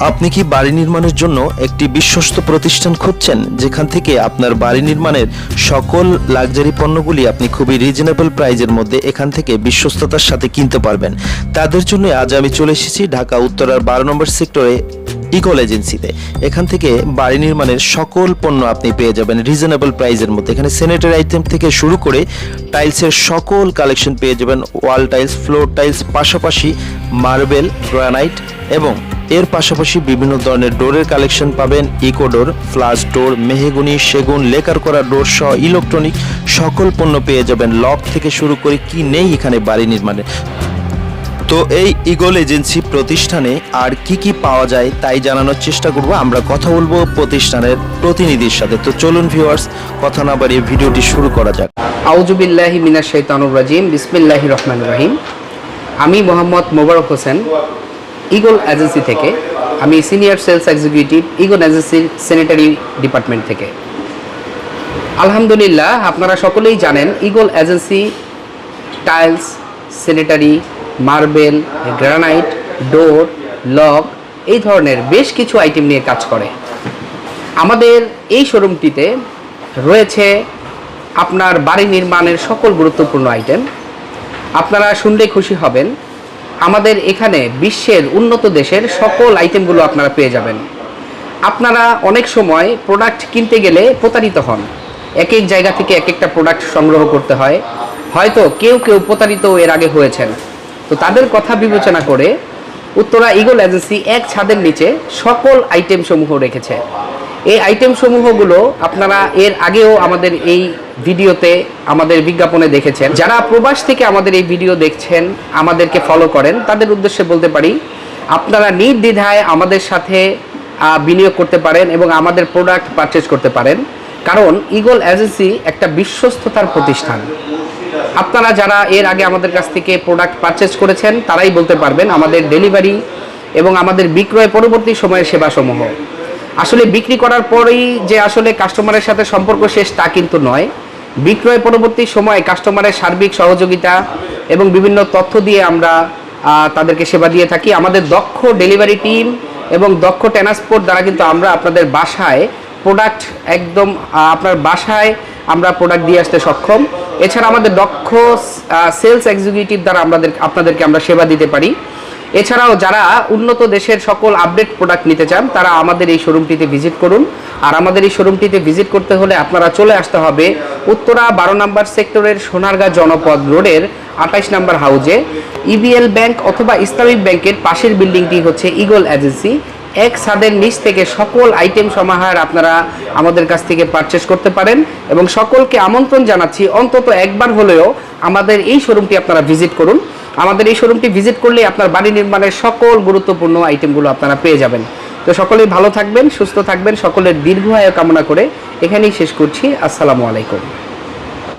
আপনি কি বাড়ি নির্মাণের জন্য একটি বিশ্বস্ত প্রতিষ্ঠান খুঁজছেন, যেখান থেকে আপনার বাড়ি নির্মাণের সকল লাক্সারি পণ্যগুলি আপনি খুবই রিজনেবল প্রাইজের মধ্যে এখান থেকে বিশ্বস্ততার সাথে কিনতে পারবেন? তাদের জন্য আজ আমি চলে এসেছি ঢাকা, উত্তরার বারো নম্বর সেক্টরে ইকল এজেন্সিতে এখান থেকে বাড়ি নির্মাণের সকল পণ্য আপনি পেয়ে যাবেন রিজনেবল প্রাইজের মধ্যে। এখানে স্যানিটারি আইটেম থেকে শুরু করে টাইলসের সকল কালেকশন পেয়ে যাবেন ওয়াল টাইলস ফ্লোর টাইলস পাশাপাশি মার্বেল গ্রানাইট এবং এর পাশাপাশি বিভিন্ন ধরনের ডোরের কালেকশন পাবেন ইকো ডোর ফ্লাশ ডোর, মেহেগুনি, সেগুন, লেকার করা ডোর সহ ইলেকট্রনিক সকল পণ্য পেয়ে যাবেন লক থেকে শুরু করে কি নেই এখানে বাড়ি নির্মাণে। তো এই ইগল এজেন্সি প্রতিষ্ঠানে আর কি কি পাওয়া যায় তাই জানানোর চেষ্টা করব। আমরা কথা বলব প্রতিষ্ঠানের প্রতিনিধির সাথে। তো চলুন ভিউয়ার্স কথা না বাড়িয়ে ভিডিওটি শুরু করা যাক। আউজুবিল্লাহি মিনাশ শাইতানুর রাজিম, বিসমিল্লাহির রহমানির রহিম। আমি মোহাম্মদ মোবারক হোসেন ইগল এজেন্সি থেকে, আমি সিনিয়র সেলস এক্সিকিউটিভ ইগল এজেন্সির স্যানিটারি ডিপার্টমেন্ট থেকে। আলহামদুলিল্লাহ, আপনারা সকলেই জানেন Eagle Agency tiles sanitary marble granite door lock এই ধরনের বেশ কিছু আইটেম নিয়ে কাজ করে। আমাদের এই শোরুমটিতে রয়েছে আপনার বাড়ি নির্মাণের সকল গুরুত্বপূর্ণ আইটেম আপনারা শুনলে খুশি হবেন আমাদের এখানে বিশ্বের উন্নত দেশের সকল আইটেমগুলো আপনারা পেয়ে যাবেন। আপনারা অনেক সময় প্রোডাক্ট কিনতে গেলে প্রতারিত হন। এক এক জায়গা থেকে এক একটা প্রোডাক্ট সংগ্রহ করতে হয়। হয়তো কেউ কেউ প্রতারিত এর আগে হয়েছেন। তো তাদের কথা বিবেচনা করে উত্তরা ইগল এজেন্সি এক ছাদের নিচে সকল আইটেম সমূহ রেখেছে। এই আইটেম সমূহগুলো আপনারা এর আগেও আমাদের এই ভিডিওতে আমাদের বিজ্ঞাপনে দেখেছেন। যারা প্রবাস থেকে আমাদের এই ভিডিও দেখছেন, আমাদেরকে ফলো করেন, তাদের উদ্দেশ্যে বলতে পারি, আপনারা নির্দ্বিধায় আমাদের সাথে বিনিয়োগ করতে পারেন এবং আমাদের প্রোডাক্ট পারচেজ করতে পারেন। কারণ ইগল এজেন্সি একটা বিশ্বস্ততার প্রতিষ্ঠান। আপনারা যারা এর আগে আমাদের কাছ থেকে প্রোডাক্ট পারচেজ করেছেন, তারাই বলতে পারবেন আমাদের ডেলিভারি এবং আমাদের বিক্রয় পরবর্তী সময়ের সেবাসমূহ। আসলে বিক্রি করার পরেই যে আসলে কাস্টমারের সাথে সম্পর্ক শেষ তা কিন্তু নয়। বিক্রয় পরবর্তী সময়ে কাস্টমারের সার্বিক সহযোগিতা এবং বিভিন্ন তথ্য দিয়ে আমরা তাদেরকে সেবা দিয়ে থাকি। আমাদের দক্ষ ডেলিভারি টিম এবং দক্ষ ট্রান্সপোর্ট দ্বারা কিন্তু আমরা আপনাদের বাসায় প্রোডাক্ট একদম আপনার বাসায় আমরা প্রোডাক্ট দিয়ে আসতে সক্ষম। এছাড়া আমাদের দক্ষ সেলস এক্সিকিউটিভ দ্বারা আমাদের, আপনাদেরকে আমরা সেবা দিতে পারি। এছাড়াও যারা উন্নত দেশের সকল আপডেট প্রোডাক্ট নিতে চান, তারা আমাদের এই শোরুমটিতে ভিজিট করুন। আর আমাদের এই শোরুমটিতে ভিজিট করতে হলে আপনারা চলে আসতে হবে উত্তরা বারো নম্বর সেক্টরের সোনারগাঁ জনপদ রোডের আঠাইশ নম্বর হাউজে ইবিএল ব্যাংক অথবা ইসলামিক ব্যাংকের পাশের বিল্ডিংটি হচ্ছে ইগল এজেন্সি এক ছাদের নিচ থেকে সকল আইটেম সমাহার আপনারা আমাদের কাছ থেকে পারচেস করতে পারেন এবং সকলকে আমন্ত্রণ জানাচ্ছি। অন্তত একবার হলেও আমাদের এই শোরুমটি আপনারা ভিজিট করুন। আমাদের এই শোরুমটি ভিজিট করলে আপনার বাড়ি নির্মাণের সকল গুরুত্বপূর্ণ আইটেমগুলো আপনারা পেয়ে যাবেন। তো সকলেই ভালো থাকবেন, সুস্থ থাকবেন, সকলের দীর্ঘ আয় কামনা করে এখানেই শেষ করছি। আসসালামু আলাইকুম।